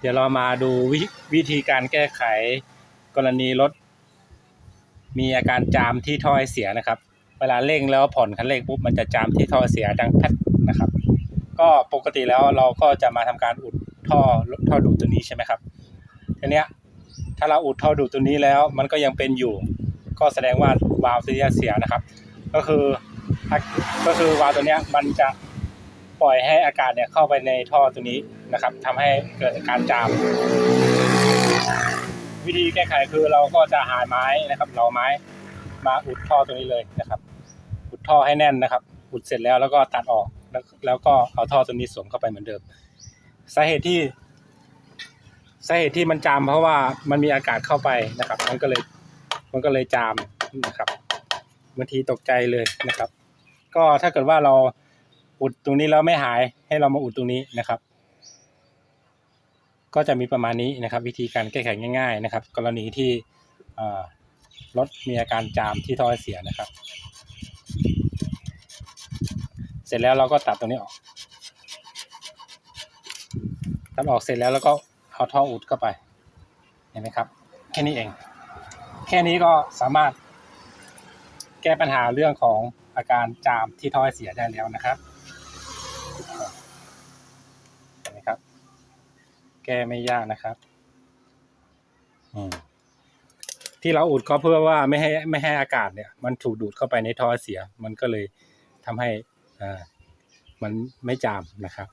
เดี๋ยวเรามาดูวิวิธีการแก้ไขกรณีรถ มีอาการจามที่ท่อไอเสียนะครับ เวลาเร่งแล้วผ่อนคันเร่งปุ๊บมันจะจามที่ท่อเสียดังแพทนะครับ ก็ปกติแล้วเราก็จะมาทำการอุดท่อท่อดูดตัวนี้ใช่ไหมครับทีเนี้ยถ้าเราอุดท่อดูดตัวนี้แล้ว มันก็ยังเป็นอยู่ ก็แสดงว่าวาล์วตัวเนี้เสียนะครับ ก็คือก็คือวาล์วตัวเนี้ยมันจะ ปล่อยให้อากาศเนี่ยเข้าไปในท่อตัวนี้นะครับทำให้เกิดการจาม วิธีแก้ไขคือเราก็จะหาไม้นะครับ เราไม้มาอุดท่อตัวนี้เลยนะครับ อุดท่อให้แน่นนะครับ อุดเสร็จแล้วแล้วก็ตัดออกแล้วแล้วก็เอาท่อตัวนี้สวมเข้าไปเหมือนเดิม สาเหตุที่สาเหตุที่มันจามเพราะว่ามันมีอากาศเข้าไปนะครับ มันก็เลยมันก็เลยจามนะครับบางทีตกใจเลยนะครับ ก็ถ้าเกิดว่าเรา อุดตรงนี้แล้วไม่หายให้เรามาอุดตรงนี้นะครับ ก็จะมีประมาณนี้นะครับ วิธีการแก้ไขง่าย ๆ นะครับ กรณีที่รถมีอาการจามที่ท่อเสียนะครับ เสร็จแล้วเราก็ตัดตรงนี้ออกตัดออกเสร็จแล้วแล้วก็เอาท่ออุดเข้าไปเห็นไหมครับ แค่นี้เอง แค่นี้ก็สามารถแก้ปัญหาเรื่องของอาการจามที่ท่อเสียได้แล้วนะครับเห็นไหมครับ แก้ไม่ยากนะครับที่เราอุดก็เพื่อว่าไม่ให้ไม่ให้อากาศเนี่ย มันถูกดูดเข้าไปในท่อเสีย มันก็เลยทำให้อ่ามันไม่จามนะครับ